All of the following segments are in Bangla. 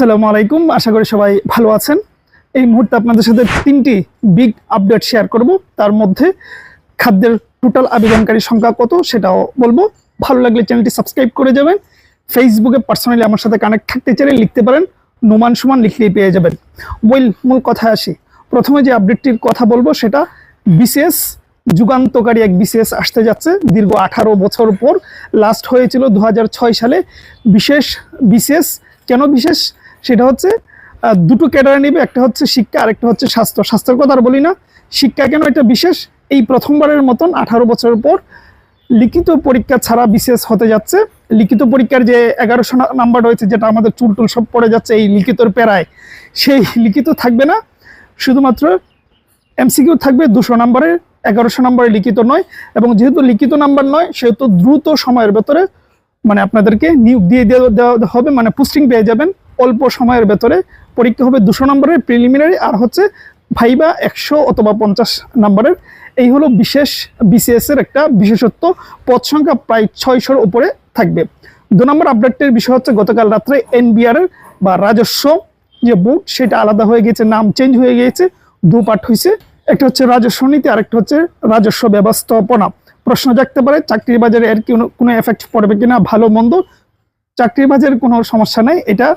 আসসালামু আলাইকুম। আশা করি সবাই ভালো আছেন। এই মুহূর্তে আপনাদের সাথে তিনটি বিগ আপডেট শেয়ার করব। তার মধ্যে খাদ্যের টোটাল আবেদনকারী সংখ্যা কত সেটাও বলব। ভালো লাগলে চ্যানেলটি সাবস্ক্রাইব করে যাবেন। ফেসবুকে পার্সোনালি আমার সাথে কানেক্ট থাকতে চাইলে লিখতে পারেন। নোমান সুমান লিখলেই পেয়ে যাবেন। বইল মূল কথায় আসি। প্রথমে যে আপডেটটির কথা বলব সেটা বিশেষ যুগান্তকারী এক বিশেষ আসতে যাচ্ছে। দীর্ঘ আঠারো বছর পর লাস্ট হয়েছিল দু হাজার ছয় সালে। বিশেষ বিশেষ কেন বিশেষ? সেটা হচ্ছে দুটো ক্যাটারে নিবে, একটা হচ্ছে শিক্ষা, আরেকটা হচ্ছে স্বাস্থ্য। স্বাস্থ্যের কথা আর বলি না, শিক্ষা কেন এটা বিশেষ? এই প্রথমবারের মতন আঠারো বছর পর লিখিত পরীক্ষা ছাড়া বিশেষ হতে যাচ্ছে। লিখিত পরীক্ষার যে এগারোশো নাম্বার রয়েছে, যেটা আমাদের চুল টুল সব পড়ে যাচ্ছে এই লিখিতর প্যারায়, সেই লিখিত থাকবে না। শুধুমাত্র এমসিকিউ থাকবে দুশো নম্বরের এগারোশো নম্বরে লিখিত নয়, এবং যেহেতু লিখিত নাম্বার নয়, সেহেতু দ্রুত সময়ের ভেতরে মানে আপনাদেরকে নিয়োগ দিয়ে দেওয়া হবে মানে পোস্টিং পেয়ে যাবেন। অল্প সময়ের ভেতরে পরীক্ষা হবে দুশো নম্বরের প্রিলিমিনারি আর হচ্ছে ভাইবা একশো অথবা পঞ্চাশ নম্বরের। এই হলো বিশেষ বিসিএস এর একটা বিশেষত্ব। পদ সংখ্যা প্রায় ছয়শোর উপরে থাকবে। দু নম্বর আপডেটের বিষয় হচ্ছে গতকাল রাত্রে এনবিআর বা রাজস্ব যে বুট সেটা আলাদা হয়ে গেছে, নাম চেঞ্জ হয়ে গিয়েছে, দু পার্ট হয়েছে একটা হচ্ছে রাজস্ব নীতি, আরেকটা হচ্ছে রাজস্ব ব্যবস্থাপনা। প্রশ্ন জাগতে পারে, চাকরির বাজারে এর কোনো কোনো এফেক্ট পড়বে কিনা, ভালো মন্দ? চাকরির বাজারে কোনো সমস্যা নেই, এটা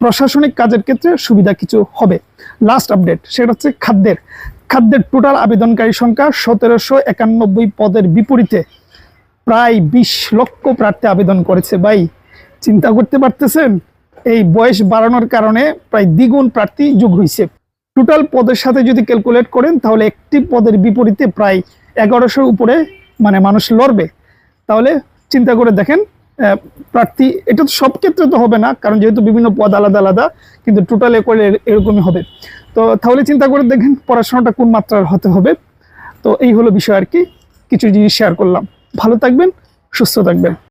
প্রশাসনিক কাজের ক্ষেত্রে সুবিধা কিছু হবে। লাস্ট আপডেট সেটা হচ্ছে খাদ্যের। খাদ্যের টোটাল আবেদনকারী সংখ্যা সতেরোশো একানব্বই পদের বিপরীতে। প্রায় বিশ লক্ষ প্রার্থী আবেদন করেছে ভাই। চিন্তা করতে পারতেছেন? এই বয়স বাড়ানোর কারণে প্রায় দ্বিগুণ প্রার্থী যোগ হয়েছে টোটাল পদের সাথে যদি ক্যালকুলেট করেন, তাহলে একটি পদের বিপরীতে প্রায় এগারোশোর উপরে মানে মানুষ লড়বে। তাহলে চিন্তা করে দেখেন প্রার্থী, এটা তো সব ক্ষেত্রে তো হবে না, কারণ যেহেতু বিভিন্ন পদ আলাদা আলাদা, কিন্তু টোটালে করে এরকমই হবে। তো তাহলে চিন্তা করে দেখেন পড়াশোনাটা কোন মাত্রার হতে হবে। তো এই হলো বিষয় আর কি, কিছু জিনিস শেয়ার করলাম। ভালো থাকবেন, সুস্থ থাকবেন।